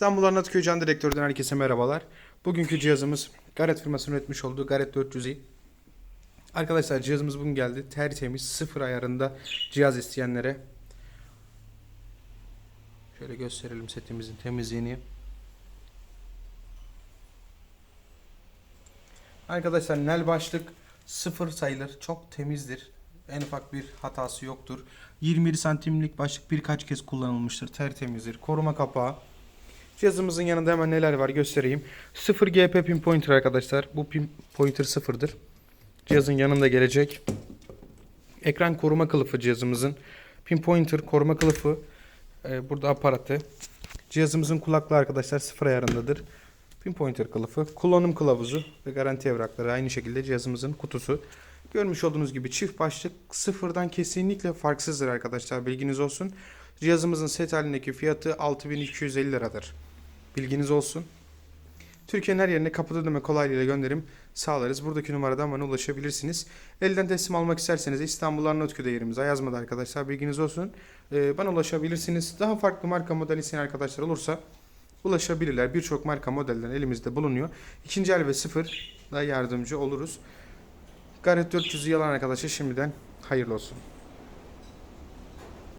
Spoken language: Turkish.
İstanbul Arnavutköy Can Direktör'den herkese merhabalar. Bugünkü cihazımız Garrett firmasının üretmiş olduğu Garrett 400i. Arkadaşlar cihazımız bugün geldi. Tertemiz sıfır ayarında cihaz isteyenlere. Şöyle gösterelim setimizin temizliğini. Arkadaşlar nel başlık sıfır sayılır. Çok temizdir. En ufak bir hatası yoktur. 27 santimlik başlık birkaç kez kullanılmıştır. Tertemizdir. Koruma kapağı. Cihazımızın yanında hemen neler var göstereyim. 0 GP pin pointer arkadaşlar. Bu pin pointer sıfırdır. Cihazın yanında gelecek. Ekran koruma kılıfı cihazımızın. Pin pointer koruma kılıfı. Ee, burada aparatı. Cihazımızın kulaklığı arkadaşlar sıfır ayarındadır. Pin pointer kılıfı, kullanım kılavuzu ve garanti evrakları aynı şekilde cihazımızın kutusu. Görmüş olduğunuz gibi çift başlık sıfırdan kesinlikle farksızdır arkadaşlar bilginiz olsun. Cihazımızın set halindeki fiyatı 6250 liradır. Bilginiz olsun. Türkiye'nin her yerine kapıda ödeme kolaylığıyla gönderim sağlarız. Buradaki numaradan bana ulaşabilirsiniz. Elden teslim almak isterseniz İstanbul Arnavutköy'de yerimiz yazmadı arkadaşlar bilginiz olsun. Ee, bana ulaşabilirsiniz. Daha farklı marka model isteyen arkadaşlar olursa ulaşabilirler. Birçok marka modelden elimizde bulunuyor. İkinci el ve sıfır da yardımcı oluruz. Garrett 400'ü yalan arkadaşlar şimdiden hayırlı olsun.